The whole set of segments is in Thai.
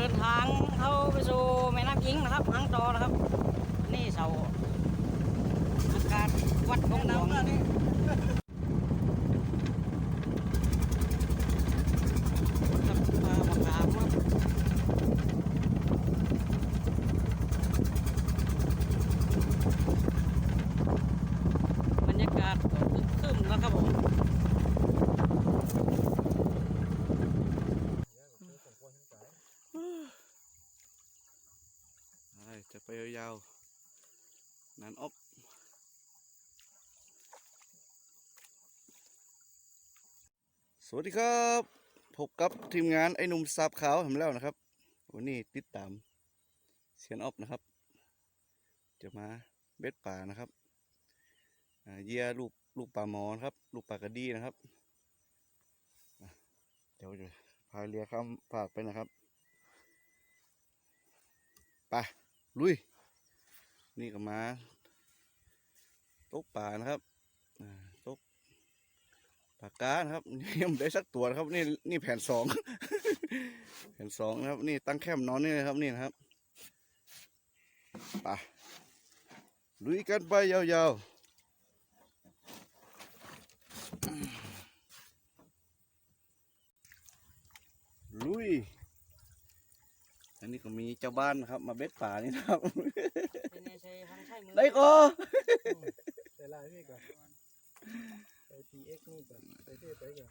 เดินทางเข้าไปสู่แม่น้ำยิงนะครับหางจอนะครับ นี่เสาอากาศวัดของหลวงครับปลามะขามครับบรรยากาศก็คึกคืนแล้วครับผม ใช่จะไปยาวๆนานอบ สวัสดีครับพบกับทีมงานไอ้นุ่มสาบขาวทำแล้วนะครับวันนี้ติดตามเสียนอบนะครับ จะมาเบ็ดป่านะครับเยี่ยลูกลูกปลาหมอนครับ ลูกปลากระดีนะครับเดี๋ยวจะพายเรือข้ามฝากไปนะครับไปลุย นี่ก็มาตกป่านะครับอ่า ปากกานะครับยังไม่ได้สักตัวนะครับนี่นี่แผ่นสองแผ่นสองนะครับ นี่ตั้งแคมป์นอนนี่นะครับนี่นะครับไปลุยกันไปยาวๆลุย อันนี้ก็มีเจ้าบ้านนะครับ มาเบ็ดป่านี่นะครับเป็น ไงใช้ทางใช้มือได้ก็ใส่ลายนี่ก่อนใส่ PX นี่ก่อนใส่เท่ไปก่อน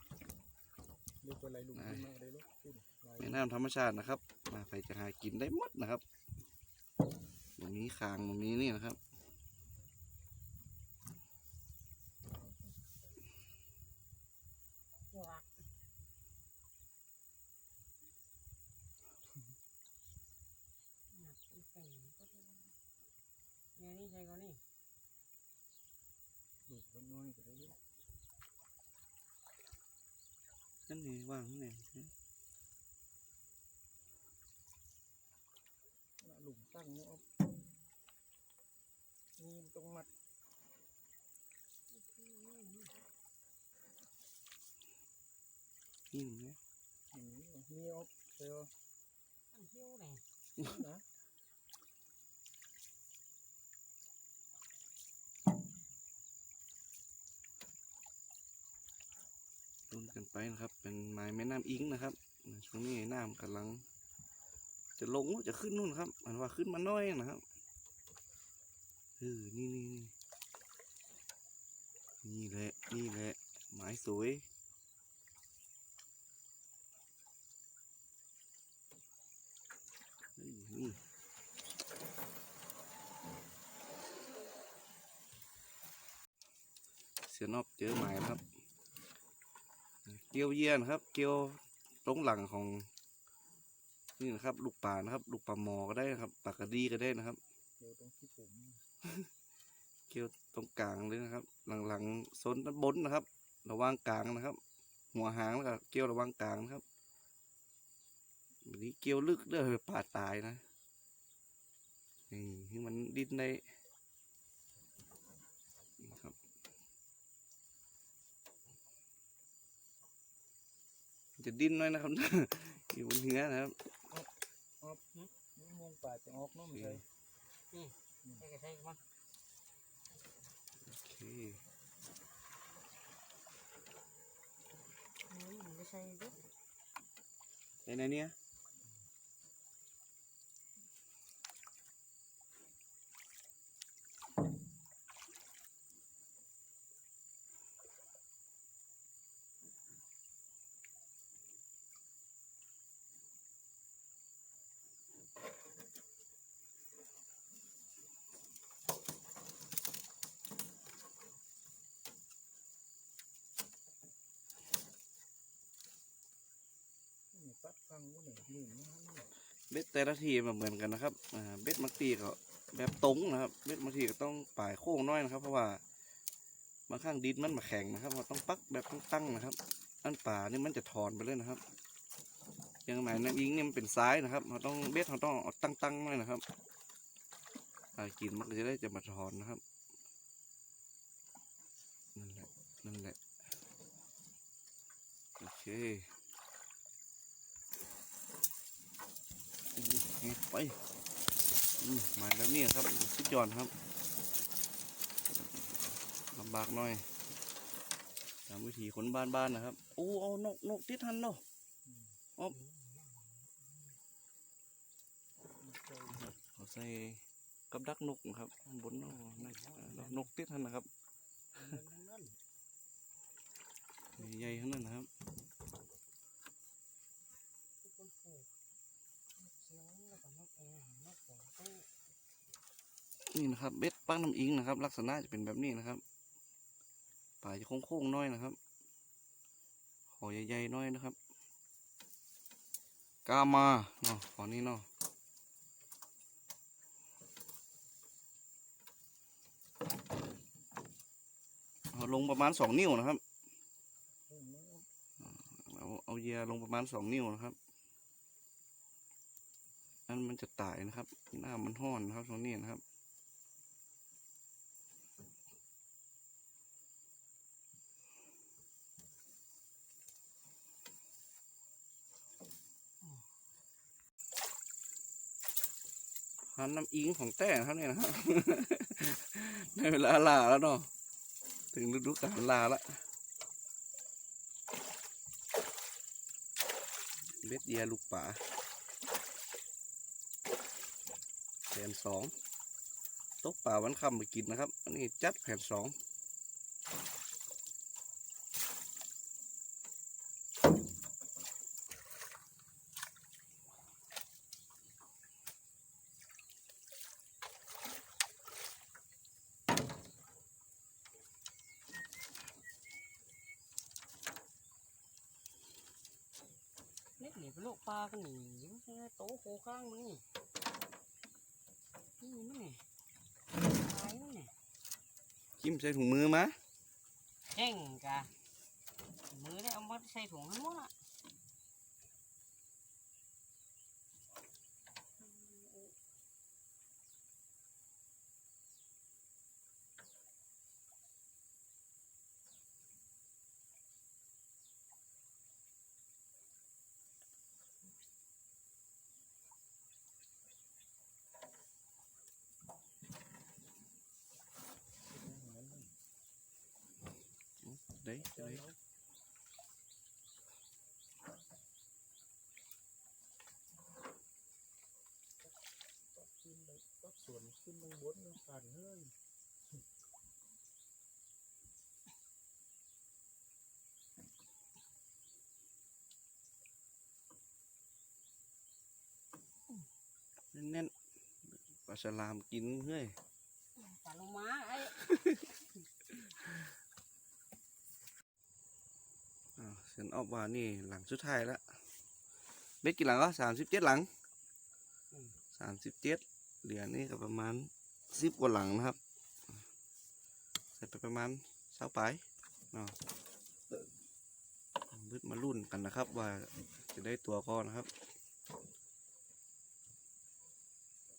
ดูตัวอะไรลุงขึ้นมาได้ลูกขึ้นลายในน้ำธรรมชาตินะครับมาไปจะหากินได้หมดนะครับมันมีคางมันมีนี่นะครับเนี่ยนี่ใช่ก่อนนี่ ลูกมันน้อยก็ได้ลูก นั่นนี่ว่างนี่น่ะลุงตั้งนี่เอานี่มันต้องมัดนี่นะอย่างนี้นี่เอาเดี๋ยวตั้งเที่ยวเลยนะ รุนกัน ไปนะครับ เป็นไม้แม่น้ำอิงนะครับช่วงนี้น้ำกำลัง จะลงจะขึ้นนู่นครับมันว่าขึ้นมาน้อยนะครับเออนี่นี่นี่นี่แหละนี่แหละไม้สวยเฮ้ยนี่เสียนอบเจอหมายครับ เกียวเยียนครับ เกียวตรงหลังของ นี่นะครับ ลูกป่านะครับ ลูกปลาหมอก็ได้นะครับปลากระดีก็ได้นะครับเดี๋ยวต้องที่ผมเกียวตรงกลางเลยนะครับ หลังๆโซนด้านบนนะครับ ระหว่างกลางนะครับ หัวหางแล้วก็เกียวระหว่างกลางนะครับวันนี้เกียวลึกเด้อป่าตายนะนี่ที่มันดิ้นได้นี่ครับมัน จะดิ้นหน้อยนะครับ อยู่บนเนื้อนะครับนี่มงป่าจะออกเน้องมันใช่ใช่ก็ใช่มันโอเคมันไม่ใช่ด้วยในในเนี้ยนี่ตัดฟังวุ้นนี่นี่นะนี่ เบ็ดแต่ละทีมันเหมือนกันนะครับเบ็ดบางทีก็แบบตรงนะครับ เบ็ดบางทีก็ต้องปลายโค้งน้อยนะครับ เพราะว่าบางข้างดินมันมาแข็งนะครับเราต้องปักแบบตั้งๆนะครับ อันป่านี่มันจะถอนไปเลยนะครับอยังหมายนั้นยิงนี่มันเป็นซ้ายนะครับเราต้องเบ็ดเราต้องตั้งๆหน่อยนะครับปลากินมันก็จะได้จะมาถอนนะครับนั่นแหละนั่นแหละโอเค ไปมาแบบนี้ครับสุดยอดครับลำบากหน่อยตามวิธีคนบ้านๆนะครับโอ้เอานกนกติดทันเนาะเอาใส่กับดักนกครับบนนาะนกนกติดทันนะครับใหญ่ๆทั้งนั้นนะครับ นี่นะครับเบ็ดปักน้ำอิงนะครับ ลักษณะจะเป็นแบบนี้นะครับปลายจะโค้งๆน้อยนะครับขอใหญ่ๆน้อยนะครับ กามาเนาะขอนี้เนาะเอาลงประมาณสองนิ้วนะครับ เอาเอาเยียลงประมาณสองนิ้วนะครับ นั่นมันจะตายนะครับหน้ามันห้อนนะครับตรงนี้นะครับหันน้ำอิงของแต่นครับเนี่ยนะครับในเวลาลาแล้วเนาะถึงฤดูกาลลาแล้วเบ็ดเยียลูกป่าแผ่นสองตกป่าวันคำไปกินนะครับ อันนี้จัดแผ่นสองเล็กหนีไปโลกปลากันหนีโตโคข้างมึงนี่นี่มั้งนี่ตายมั้งนี่ จิ้มใส่ถุงมือมาเจ้งกะมือได้เอามาใส่ถุงให้หมดอะ เด้ยเด้ยขึ้นไปก็ส่วนขึ้นตรงบนแล้วกันเฮ้ยแน่นๆปลาฉลามกินเฮ้ยปลาลงมาไอ้ อ่าเซนออฟวานี่หลังสุดท้ายแล้วเบ็ดกี่หลังก็สามสิบเจ็ดหลังสามสิบเจ็ดเหลือนี่ก็ประมาณสิบกว่าหลังนะครับใส่ไปประมาณเสาปลายเนาะบึดมารุ่นกันนะครับ ว่าจะได้ตัวก้อนนะครับ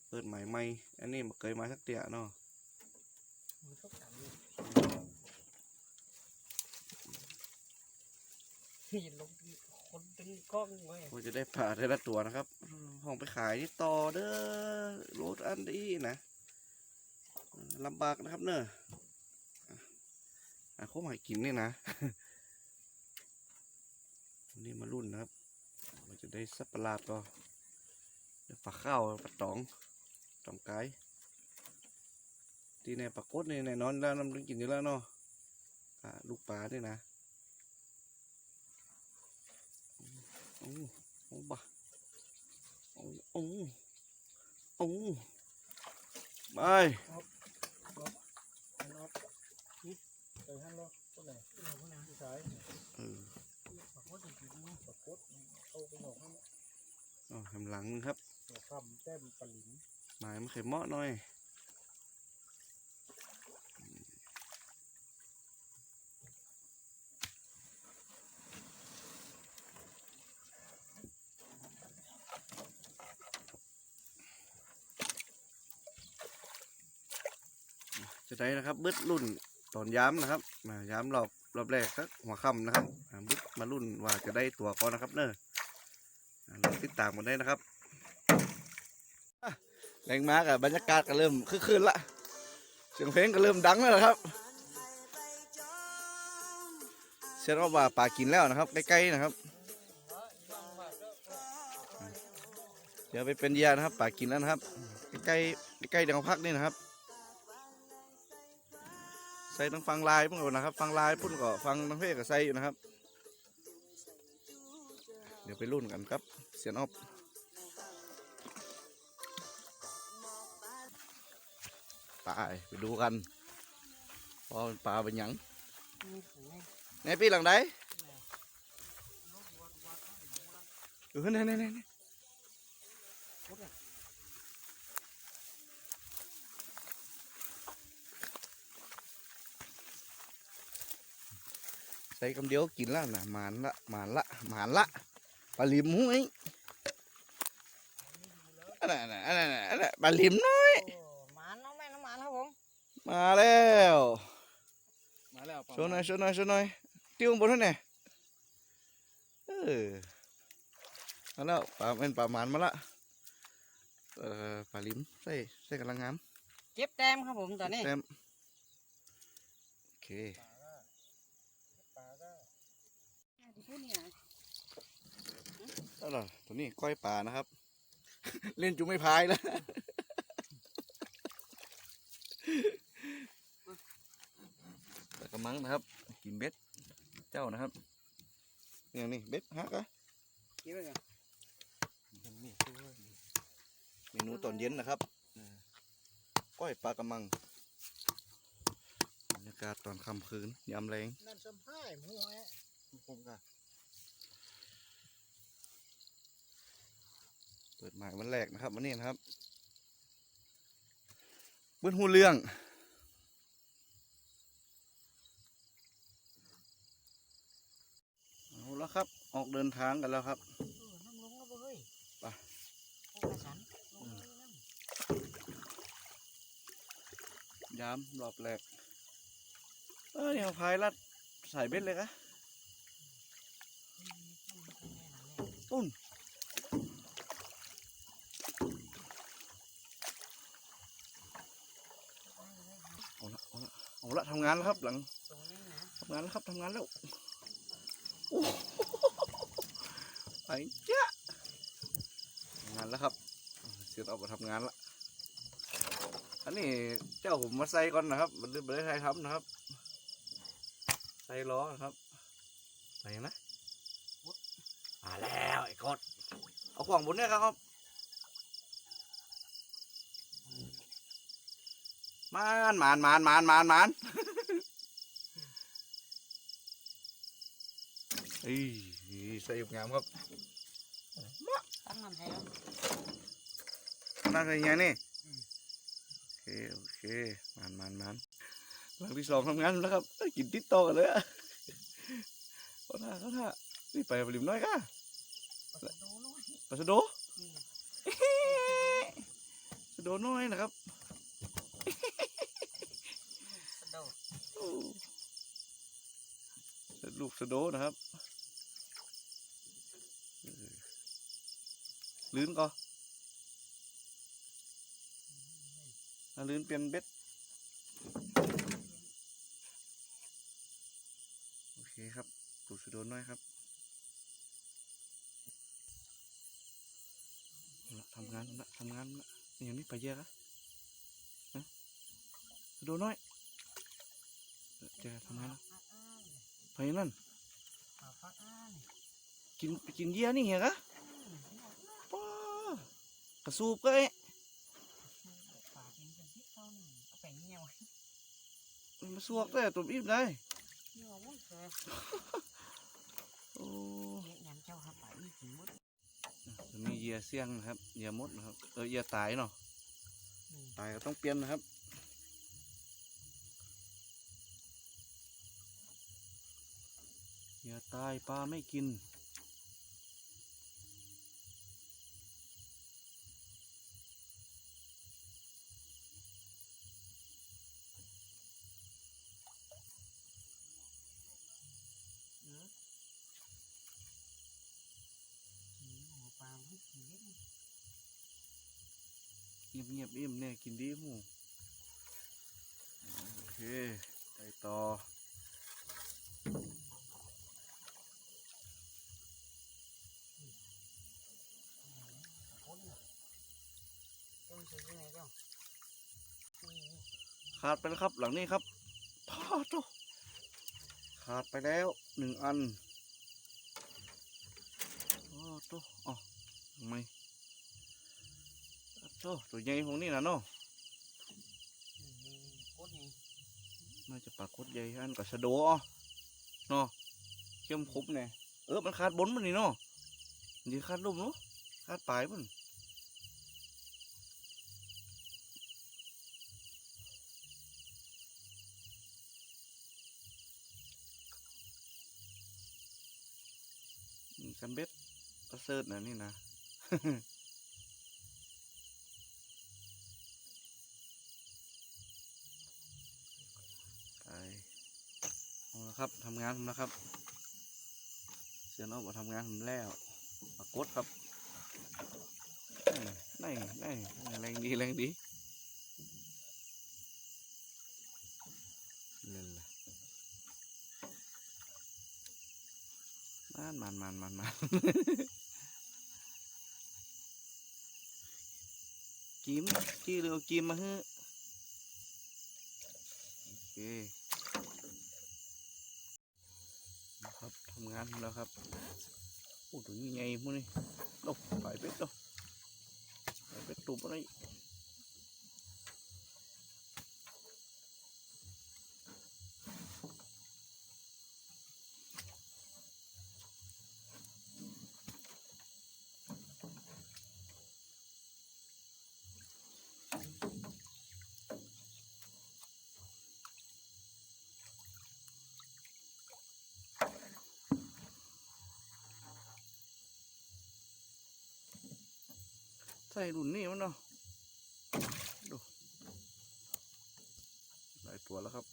เปิดใหม่ใหม่อันนี้มันเคยมาสักเตียเนาะ นก็กันเลงคนตึงกล้องไว้ว่าจะได้ปลาได้ละตัวนะครับห้องไปขายนี่ต่อเด้อรถอันนี้นะลำบากนะครับเนอะอะเขาหมายกินนี่นะวันนี่มารุ่นนะครับว่าจะได้สับประหลาดก็ได้ปลาข้าวปลาตองตองไก่ที่ในปลากดนี่ในนอนแล้วน้ำดึงกินอยู่แล้วเนาะลาลูกปลานี่นะ โอ้โอ้บะโอ้โอ้โอ้ไปอันออฟใส่หันแล้วคนไหนเราพวกนั้นผู้ชายเออปทำหลังนึงครับหัวคำแต้มปลาหลินหมายมันเข็มเหมาะหน่อย ได้นะครับบึดรุ่นตอนย้ำนะครับมาย้ำรอบรอบแรกสักหัวค่ำนะครับบึดมารุ่นว่าจะได้ตัวก่อนนะครับเนอะอ่าติดตามกันได้นะครับแรงมากอะบรรยากาศก็เริ่มคึกคืนละเสียงเพลงก็เริ่มดังแล้วนะครับเชื่อว่าป่ากินแล้วนะครับ ใกล้ๆนะครับเดี๋ยวไปเป็นยานะครับป่ากินแล้วนะครับ ใกล้ๆใกล้ๆเดี๋ยวพักนี่นะครับ ใส่ต้งฟังลายพุ่นก่อนนะครับ ฟังลายพุ่นก็ฟังทั้งเพศก็ใส่อยู่นะครับ เดี๋ยวไปรุ่นกันครับ เสียนออบไปไปดูกันว่ามันปลาเป็นยังไงพี่หลังใดอยู่ขึ้นไหนไหนไหนไหน ใส่คำเดียวกินละนะหมานละหมานละหมานละปลาลิมห้วยอันนั้นอันนั้นอันนั้นปลาลิมน้อยโอ้หมานน้องแม่น้องหมานครับผมมาแล้วมาแล้วโชว์หน่อยโชว์หน่อยโชว์หน่อยติ้วบนนั่นไงเออมาแล้วปลาเป็นปลาหมานมาละเอ่อปลาลิมใส่ใส่กำลังงามเก็บแต้มครับผมตอนนี้เต็มโอเค ปลาก็ แล้วเหรอตัวนี้ก้อยปลานะครับ เล่นจุไม่พายแล้วแต่กระมังนะครับ กินเบ็ด เจ้านะครับเนี่ยนี่เบ็ดฮักอะเก็บไว้ก่อนมันมีตัวเมนูตอนเย็นนะครับอ่าก้อยปลากระมังบรรยากาศตอนค่ำคืนยามแรงนั่นสัมภาษณ์หัวแอะผมก็ เปิดหมายวันแรกนะครับวันนี้นะครับเบิ้นหูเรื่องเอาแล้วครับ ออกเดินทางกันแล้วครับเออน้ำลงแล้วบ่เฮ้ยไปโอ้กระสันลงเลยน้ำยามรอบแรกเออเนี่ยพายลัดใส่เบ็ดเลยกะตุ้นเอาละ เอาละทำงานแล้วครับหลังทำงานแล้วครับทำงานแล้วโอ้โหไปเจ้าทำงานแล้วครับเสร็จออกมาทำงานละอันนี้เจ้าผมมาใส่ก่อนนะครับ มันไม่ได้ใช้ทำนะครับ ใส่ล้อครับใส่นะมาแล้วไอ้กดเอาขวางบนเนี่ยครับ มานมานมานมานมานมานเอ้ยใส่งามครับตั้งน้ำใส่แล้วนั่งอะไรอย่างนี่อืมโอเคโอเคมันมันมันหลังที่สองทำงานแล้วครับเอ้ยกินติดต่อกันเลยอะเขาท่าเขาท่านี่ไปบริมน้อยก่ะดูน้อยปลาสะโดนี่สะโดน้อยนะครับ กระโดด โอ้ ลูกสะโดนะครับลื่นก็ลื่นเปลี่ยนเบ็ด โอเคครับลูกสะโดน้อยครับทำงานละทำงานละนี่ยังไม่ไปเยอะอะสะโดน้อย เออเจะทำงานละพักอ้านไปนั่นเอาพักอ้านกินกินเยี่ยนี่เหรอกะป้ากระสูบก็ไอ้ปากเป็นเป็นที่เขาหนึ่งเอาไปเงี้ยวมาสวกได้ตัวอีบได้เงี้ยวมุ้งเถอะโอ้เลี้ยงยำเจ้าครับไปอีกถึงมุดจะมีเหยื่อเสี่ยงนะครับเหยื่อมดนะครับเออเหยื่อตายเนาะอืมตายก็ต้องเปลี่ยนนะครับ เหยื่อตายปลาไม่กินหัวปลาไม่กินเล็กยเงียบๆอิ่มเนี่ยกินดีหมูโอเค ไปต่อ ต้องยังไงเจ้าขาดไปแล้วครับ หลังนี้ครับพ่อโตขาดไปแล้วหนึ่งอันโอ้โตอ๋อทำไมโตตัวใหญ่ของนี่นะเนาะน่าจะปากคดใหญ่อันกับชะโดอเนาะเข้มคบเนี่ยเออมันขาดบนมันนี่เนาะมันจะขาดลุ่มเนาะขาดปลายมัน กันเบ็ดประเสริฐนะนี่นะไปเอาละครับทำงานผมนะครับเสียนออกมาทำงานผมแล้วมากดครับนี่นี่แรงดีแรงดีเล่นละมันมันมันมันมัน กิมกี้เร็วกิมมาฮ้โอเคนะครับทำงานแล้วครับโอ้ตัวนี้ไงพวกนี้โอ้ไปเป็ดโอ้ไปเป็ดตุบอะไร ส่รุ่นนี้มันเนาะดูหลายตัวแล้วครับ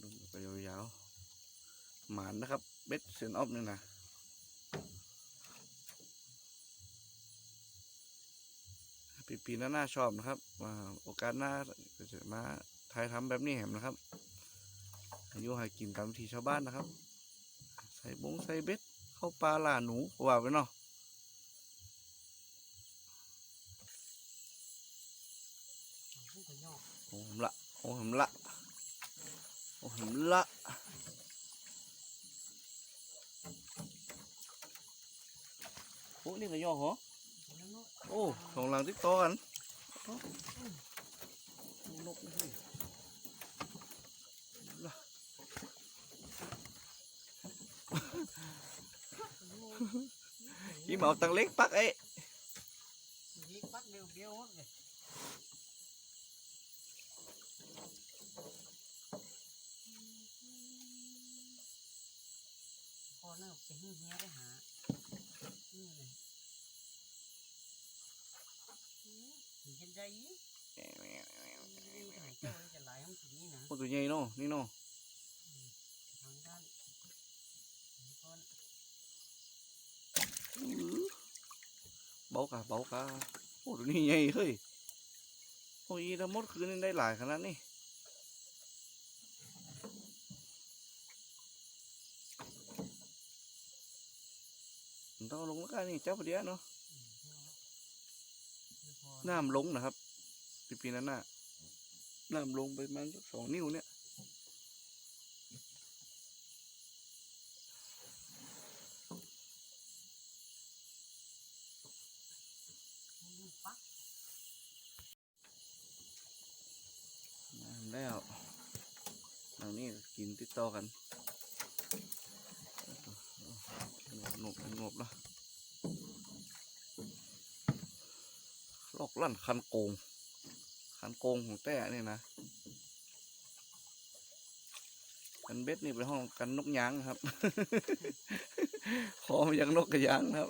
ดูไปยาวๆหมานนะครับเบ็ดเซนออฟนี่นะปีปีหน้าหน้าชอบนะครับว่าโอกาสหน้าจะมาถ่ายทำแบบนี้แหมนะครับอายุหากินตามวิถีชาวบ้านนะครับ ใส่บงใส่เบ็ด เข้าปลาล่าหนูก็ว่าไปเนาะผู้ขยอกโอ้ผมละโอ้ผมละโอ้ผมละโอ้นี่ก็ย่อเหรอนั่นเนาะโอ้สองหลังติ๊กต่อกันโอ้นกนี่ ละยี่หมาตังเล็กปักเอ้ยิงปักเดียวเดียวห เบากะเบากะโอ้ตัวนี้ใหญ่เฮ้ยโอ้ยถ้ามดคืนได้หลายขนาดนี้ต้องลงแล้วกันนี่เจ้าพอดียเนาะน้ำลงนะครับปีปีนั้นน่ะน้ำลงไปประมันสักสองนิ้วเนี่ย ปัก น้ำแล้วทางนี้กิน ต่อกันหนบหนบละลอกลั่นคันโกง คันโกงของแต่นี่นะกันเบ็ดนี่เป็นห้องกันนกยางครับคอมันยังนกกระยางครับ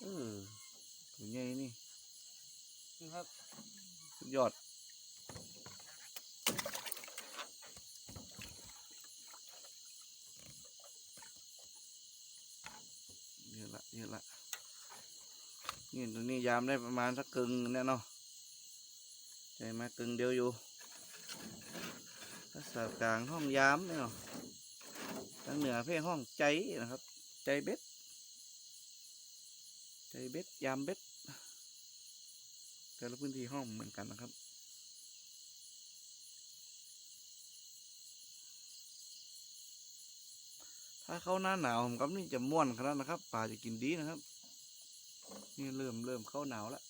เออตัวใหญ่นี่ นี่ครับ สุดยอด นี่ละนี่ตรงนี้ ยามได้ประมาณสักกึ่งเนี่ยเนาะใช่ไหมกึ่งเดียวอยู่ภาษากลางห้องยามเนี่ยเนาะทางเหนือเพ่ห้องใจนะครับ ใจเบ็ด ใจเบ็ดยามเบ็ด แต่ละพื้นที่ห้องเหมือนกันนะครับถ้าเข้าหน้าหนาวผมก็นี่จะม่วนขนาดนะครับปลาจะกินดีนะครับ นี่เริ่มเริ่มเข้าหนาวแล้ว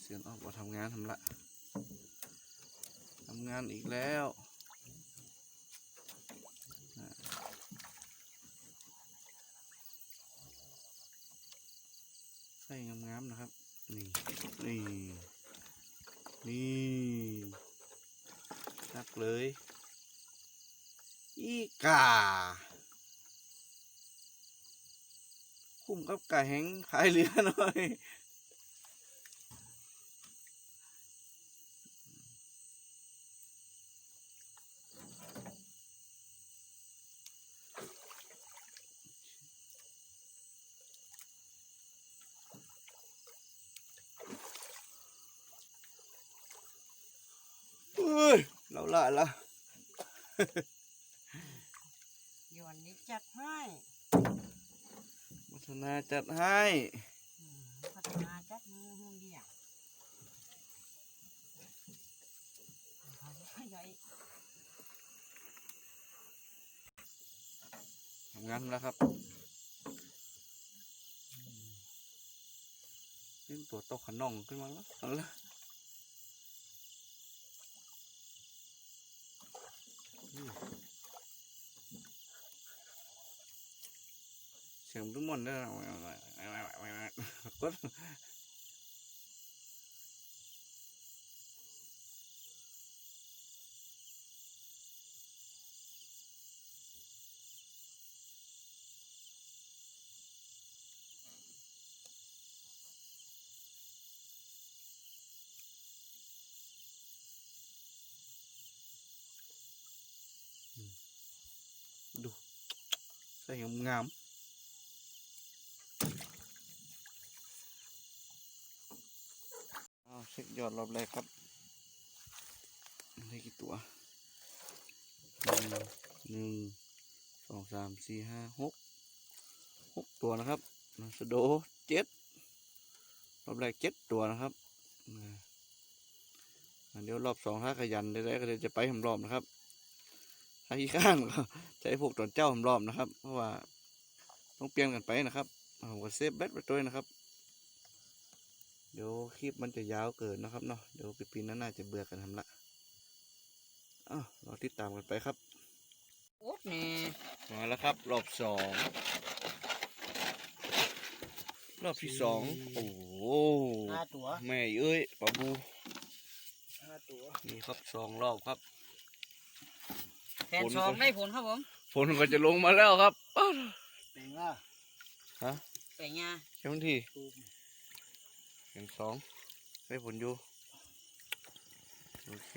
เสียนออกมาทำงานทำละทำงานอีกแล้วใส่งามๆนะครับ นี่ นี่ นี่นักเลย อีกา คุ้มกับกาแหงพายเรือหน่อยเฮ้ยเราละละเดี๋ยว จัดให้มัทนาจัดให้อืมพัฒนาจัดมือหุ่นเดียวเอาใหญ่ทำงานแล้วครับเป็นตัวโตขนองขึ้นมาแล้วเอาละอืม เสียงทุกมันได้อกดดูใส่งามๆเอาเช็คยอดรอบแรกครับได้กี่ตัวหนึ่งสองสามสี่ห้าหกหกตัวนะครับนาสโดเจ็ดรอบแรกเจ็ดตัวนะครับอ่าอ่าเดี๋ยวรอบสองถ้าขยันได้ๆก็เดี๋ยวจะไปผมรอบนะครับถ้าขี้ข้านก็ใช้พวกตอนเจ้าผมรอบนะครับ เพราะว่าต้องเปลี่ยนกันไปนะครับผมก็เซฟแบตไว้ด้วยนะครับ เดี๋ยวคลิปมันจะยาวเกินนะครับเนาะเดี๋ยวปีๆนั้นน่าจะเบื่อกันทำละอ้าวเราติดตามกันไปครับโอ๊ตนี่มาแล้วครับ รอบสองรอบที่สองโอ้โหห้าตัวแม่เอ้ยปลาบูห้าตัวนี่ครับสองรอบครับแผนสองได้ผลครับผมฝนก็จะลงมาแล้วครับอ้าวแต่งว่าแต่งงาเจ้าหน้าที่ตูมเห็นสองได้ผลอยู่ โอเค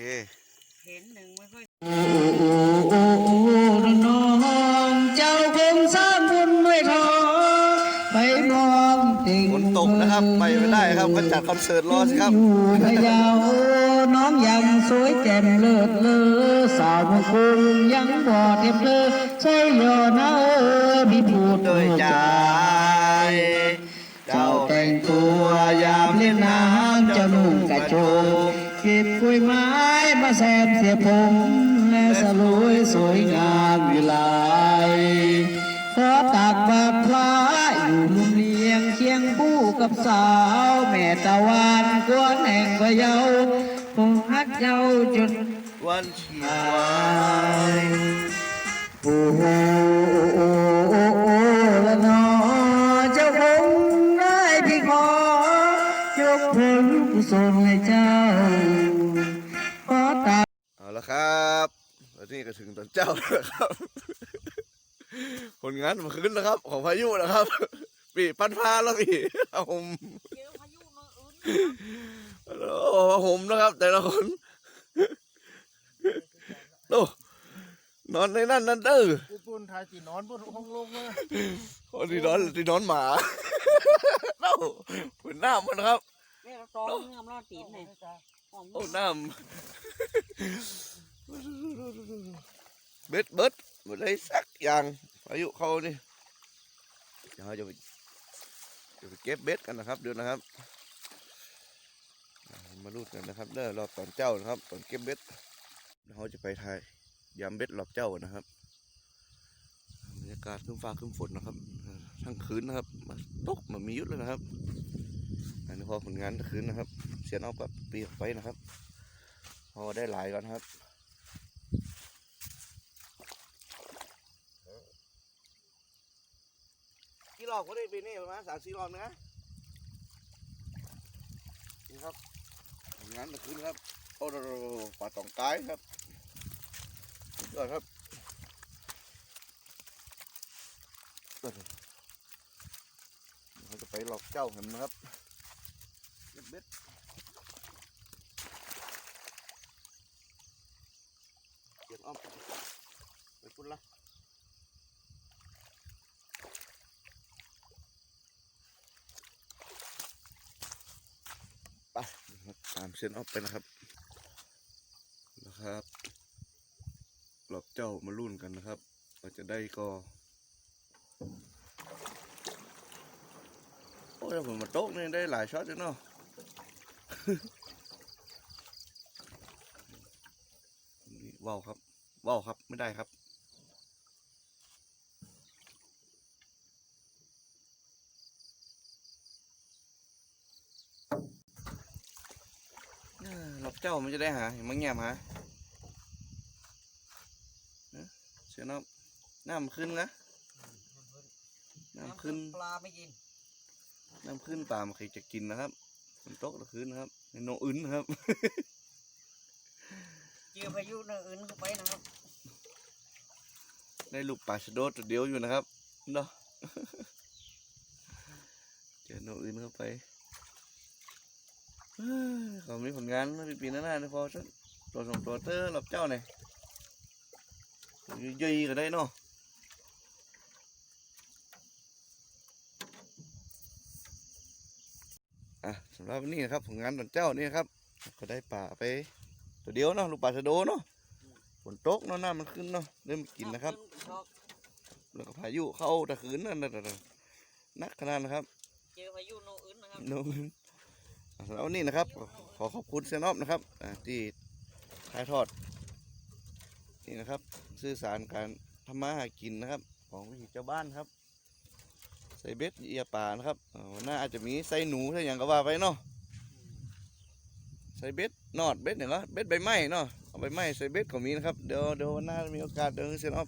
เห็นหนึ่งไม่ค่อยโอ้โอ้โอ้โอ้น้องเจ้าคงสร้างบุญด้วยทองไปมองติ่งฝนตกนะครับไปไม่ได้ครับก็จัดคอนเสิร์ตรอสิครับอยู่พะเยาน้องยังสวยแจ่มเลิศเลอสาวเมืองกรุงยังบ่เทียบเลยใช่ยอนะเออพี่พูดโดยใจเนุ่งกระโจมเก็บกล้วยไม้มาแซมเสียผมและสลวยสวยงามอยู่หลายขอตักบาตรพระอยู่มุมเลียงเคียงคู่กับสาว แม่ตะวันกวนแห่งพะเยาผมฮักเจ้าจนวันชีตายโอ้โอ้โอ้ ลกุศลให้เจ้าขอตามเอาละครับแล้วนี่ก็ถึงตอนเจ้าแล้วครับ ผลงานเมาขึ้นนะครับ ของพายุนะครับปีพันพาแล้วพี่เอาผมเจอพายุเมืองอื่นโอ้ผมนะครับ แต่ละคนโอ้นอนในนั่นนั่นเด้อพี่ปุ่นทายจีนอนบนห้องลงเลยโอ้ที่นอนที่นอนหมาเน่าผืนหน้ามันครับนี่เรา ตองเนื้อมันรอดตีนเลยหอมโอ้น้ำเบ็ดเบิดบ่ได้สักอย่างอายุเขานี่เดี๋ยวเราจะไปจะไปเก็บเบ็ดกันนะครับเดี๋ยวนะครับอ่ามาลูดกันนะครับเด้อรอบตอนเจ้านะครับตอนเก็บเบ็ดเดี๋ยวเราจะไปถ่ายยามเบ็ดรอบเจ้านะครับบรรยากาศครึ้มฟ้าครึ้มฝนนะครับเออทั้งคืนนะครับมาตกมามีหยุดเลยนะครับ อันนี้พอผลงานคืนนะครับ เสียนเอากับปีกไปนะครับ พอได้หลายก่อนครับกี่รอบก็ได้ปีนี้ประมาณสามสี่รอบนะนี่ครับทำงานคืนครับโอ้โหปลาตองกายครับสุดยอดครับเออเราจะไปหลอกเจ้าเห็นไหมครับ เบ็ดเบ็ดเกียนอ้อมไปพุ่นละไปตามเส้นออกไปนะครับนะครับหลบเจ้ามารุ่นกันนะครับเราจะได้ก็โอ้ยผมมาโต๊ะนี่ได้หลายช็อตเลยเนาะ ว่าวครับว่าวครับไม่ได้ครับเออหลบเจ้ามันจะได้หาเห็นมั้งแง่มหาเนอะเสียน้ำน้ำขึ้นนะน้ำขึ้นปลาไม่กินน้ำขึ้นปลามันเคยจะกินนะครับมัน ตกตะคืนนะครับในโนอื่นนะครับ เจอพายุเนื้ออื่นเข้าไปนะครับได้ลูกปลาชะโดดตัวเดียวอยู่นะครับเนาะเจอโนอื่นเข้าไปเฮ้ยเขามีผลงานมาปีหน้าๆเนี่ยพอสักตัวสองตัวเตอร์หลบเจ้าเนี่ยย่อยๆก็ได้เนาะ อะสำหรับวันนี้นะครับผลงานตอนเจ้านี่นะครับ ก็ได้ปลาไป ตัวเดียวเนาะลูกปลาชะโดเนาะฝนตกเนาะน้ำมันขึ้นเนาะเริ่มกินนะครับชอบแล้วก็พายุเข้าตะคืนนั่นน่ะนักขนาดนะครับเจอพายุเนื้ออื่นนะครับโน้นสำหรับวันนี้นะครับ ขอขอบคุณเซนอฟนะครับอ่าที่ถ่ายทอดนี่นะครับ สื่อสารการทำมาหากินนะครับ ของวิถีเจ้าบ้านครับ ใส่เบ็ดเหยียป่านะครับอ่าวันหน้าอาจจะมีใส่หนูใส่อย่างก็ว่าไปเนาะใส่เบ็ดนอดเบ็ดเนี่ยเหรอเบ็ดใบไม้เนาะเอาใบไม้ใส่เบ็ดก็มีนะครับเดี๋ยวเดี๋ยววันหน้ามีโอกาสเดี๋ยวเซนอฟ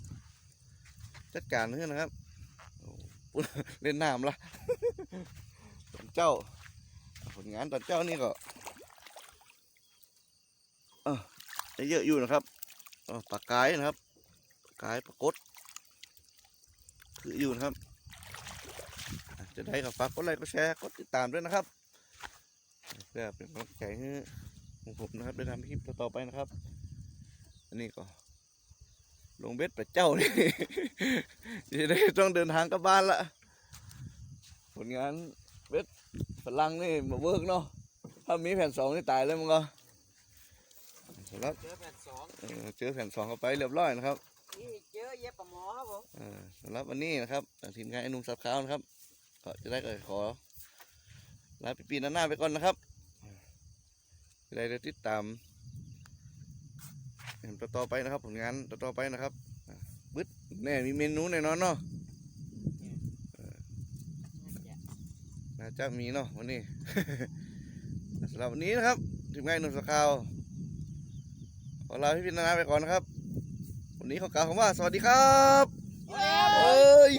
จัดการให้นะครับเล่นน้ำละตอนเจ้า ผลงานตอนเจ้านี่ก็เออเยอะอยู่นะครับปลากายนะครับปากายปลากดคืออยู่นะครับ จะได้กับฝากกดไลค์กดแชร์กดติดตามด้วยนะครับเพื่อเป็นกำลังใจให้ผมนะครับได้ทำคลิปต่อๆไปนะครับ อันนี้ก็ลงเบ็ดไปเจ้านี่จะได้ต้องเดินทางกลับบ้านละผลงานเบ็ดฝรั่งนี่มาเวิร์กเนาะถ้ามีแผ่นสองนี่ตายเลยมึงก็สำหรับเจอแปดสองเอ่อเจอแผ่นสองเข้าไปเรียบร้อยนะครับนี่เจอเย็บปลาหมอครับผมเอ่อสำหรับวันนี้นะครับทางทีมงานไอ้หนุ่มสับขาวนะครับ ก็จะได้ก็ขอลาปีปีหน้าๆไปก่อนนะครับจะได้ติดตามเห็นต่อๆไปนะครับ ผลงานต่อๆไปนะครับอะบึดแน่มีเมนูแน่นอนเนาะน่าจะมีเนาะวันนี้สำหรับวันนี้นะครับทีมงานหนุ่มสกาวขอลาพี่พินานาไปก่อนนะครับ วันนี้ขอกล่าวคำว่าสวัสดีครับ เอ้ย